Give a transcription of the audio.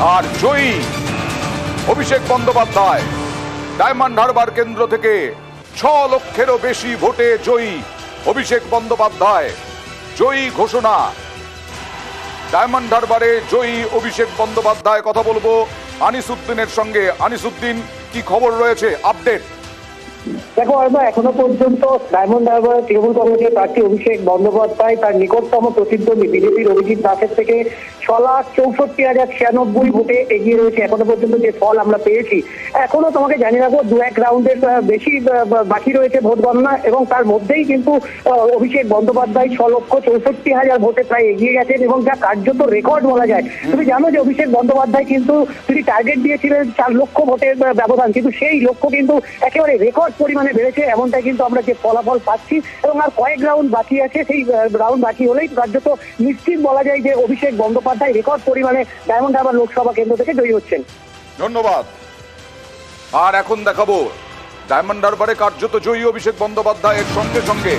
আর জয়ী। অভিষেক বন্দ্যোপাধ্যায়, ডায়মন্ড হারবার কেন্দ্র থেকে ছ লক্ষেরও বেশি ভোটে জয়ী অভিষেক বন্দ্যোপাধ্যায়। জয়ী ঘোষণা। ডায়মন্ড হারবারে জয়ী অভিষেক বন্দ্যোপাধ্যায়, কথা বলব আনিসুদ্দিনের সঙ্গে। আনিসুদ্দিন, কি খবর রয়েছে? আপডেট। দেখো আরবা এখনও পর্যন্ত ডায়মন্ড হারবার তৃণমূল কংগ্রেসের প্রার্থী অভিষেক বন্দ্যোপাধ্যায় তার নিকটতম প্রতিদ্বন্দ্বী বিজেপির অভিজিৎ দাসের থেকে ছ লাখ চৌষট্টি হাজার ছিয়ানব্বই ভোটে এগিয়ে রয়েছে এখনও পর্যন্ত যে ফল আমরা পেয়েছি। এখনও তোমাকে জানিয়ে রাখব দু এক রাউন্ডের বেশি বাকি রয়েছে ভোট গণনা এবং তার মধ্যেই কিন্তু অভিষেক বন্দ্যোপাধ্যায় ছ লক্ষ চৌষট্টি হাজার ভোটে প্রায় এগিয়ে গেছেন এবং যা কার্যত রেকর্ড বলা যায়। তুমি জানো যে অভিষেক বন্দ্যোপাধ্যায় কিন্তু তিনি টার্গেট দিয়েছিলেন চার লক্ষ ভোটের ব্যবধান কিন্তু সেই লক্ষ্য কিন্তু একেবারে রেকর্ড পরিমাণে বেড়েছে, এমনটাই কিন্তু আমরা যে ফলাফল পাচ্ছি। এবং আর কয়েক রাউন্ড বাকি আছে, সেই রাউন্ড বাকি হলেই কার্যত নিশ্চিত বলা যায় যে অভিষেক বন্দ্যোপাধ্যায় রেকর্ড পরিমাণে ডায়মন্ড হারবার লোকসভা কেন্দ্র থেকে জয়ী হচ্ছেন। ধন্যবাদ। আর এখন দেখাবো ডায়মন্ড হারবারে কার্যত জয়ী অভিষেক বন্দ্যোপাধ্যায়ের সঙ্গে সঙ্গে।